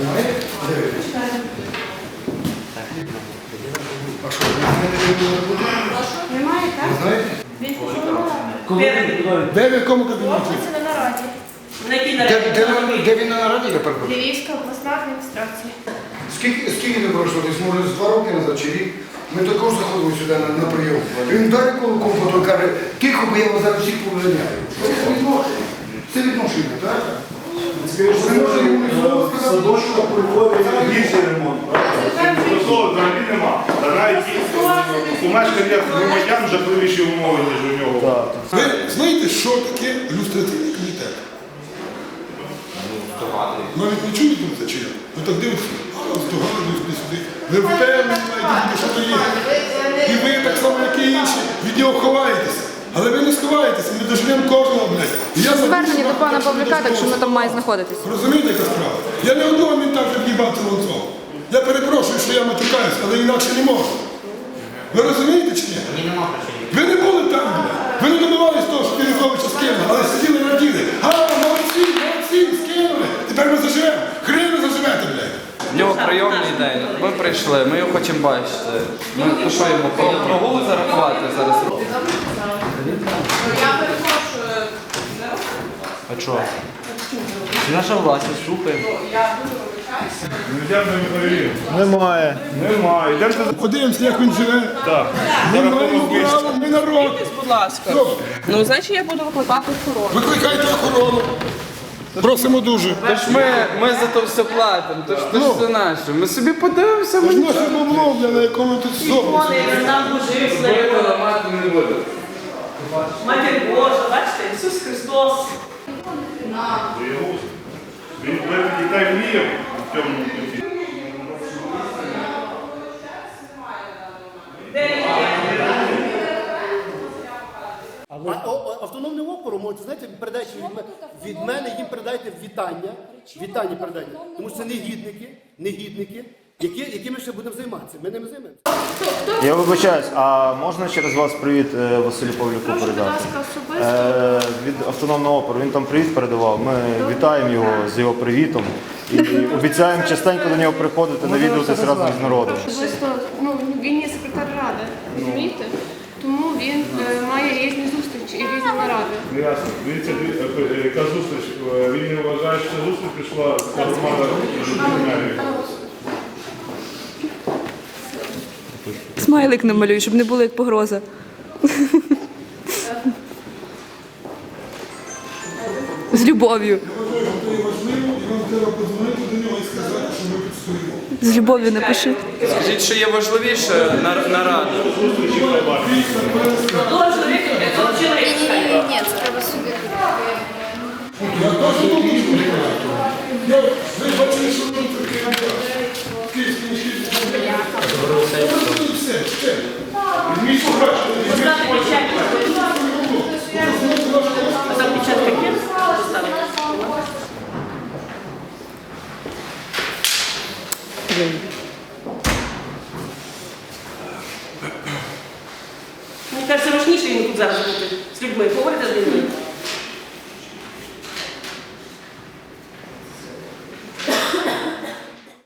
Немає? Дивитесь. А що, ви де? Немає, так? Ви знаєте? Де в якому кабінеті? Це на нараді. Де, де, ви- де він на нараді, я перепрошую? Львівська обласна адміністрація. Скільки, скільки не пройшло? Десь може з два роки назад чи рік? Ми також заходили сюди на, на прийом. Він далі кулаком потім каже, тихо, бо я вас зараз всіх повиганяю. Це відношення. Це відношення, так? Ви можете Садочка Львові більший ремонт. Взагалі нема. Та навіть у мешкання громадян вже вищі умови, ніж у нього. Ви знаєте, що таке люстраційний комітет? Навіть не чуєте про це чи як? Ви так дивитеся, а здогадуюсь не сюди. Ви впевнені що то є. І ви так само, як і інші, від нього ховаєтеся. Але ви не сховаєтеся, ми доживемо кожного, блядь. Звернення до пана Павлюка, так що воно там має знаходитись. Розумієте, яка справа? Я не одного мінта вже в'їбав цього цього. Я перепрошую, що я матюкаюсь, але інакше не можу. Ви розумієте чи ні? Ви не були там. Ви не добивались того, що Януковича скинули, але сиділи раділи. А, молодці, молодці, скинули. Тепер ми заживемо. Хрен ви заживете, блядь. В нього прийомний день. Ми прийшли, ми його хочемо бачити. Ми то що йому про- прогул зарахувати зараз. А чого? Наша власність, слухаємо. Немає. Немає. Йдемо Подивимося, як він живе. Так. Ми маємо право, ми народ. Будь ласка. Добре. Ну, значить, я буду викликати охорону. Викликайте охорону. Просимо дуже. Тож ми, ми за то все платимо, тож то ж Ну. все наше. Ми собі подивимося, ми Ж наше бабло, бля, на якому тут собі. нам божив Будете ламати не. Матір Божа, бачите, Ісус Христос. Він для дітей вміє в цьому житті. А о- о- опором, можете, знаєте, передайте від, від мене їм передайте вітання. Вітання передайте. Тому що це негідники, негідники, які, якими ще будемо займатися. Ми ними займемося. Я вибачаюсь, а можна через вас привіт е, Василю Павлюку Прошу, будь передати? ласка, особисто. Е, від автономного опору. Він там привіт передавав. Ми вітаємо його з його привітом і обіцяємо частенько до нього приходити, навідуватись разом з народом. Особисто, ну, він є секретар ради, розумієте? Тому він е, має різні зустрічі і різні наради. Ну, Ясно. Дивіться, е, е, яка зустріч. Е, Він не вважає, що ця зустріч прийшла ця громада Смайлик намалюй, щоб не було як погроза. З любов'ю. З любов'ю напиши. Скажіть, що є важливіше на, на раду. Того чоловіка 500 чоловік. Ні, це треба собі. Я теж думаю, що не правильно. Я, ви бачили, що ми таке Київський міський все, все. Візьміть покраще, візьміть Там печатка є? Поставити. Кажеться, важніше йому тут зараз бути з людьми. Поговорити з людьми.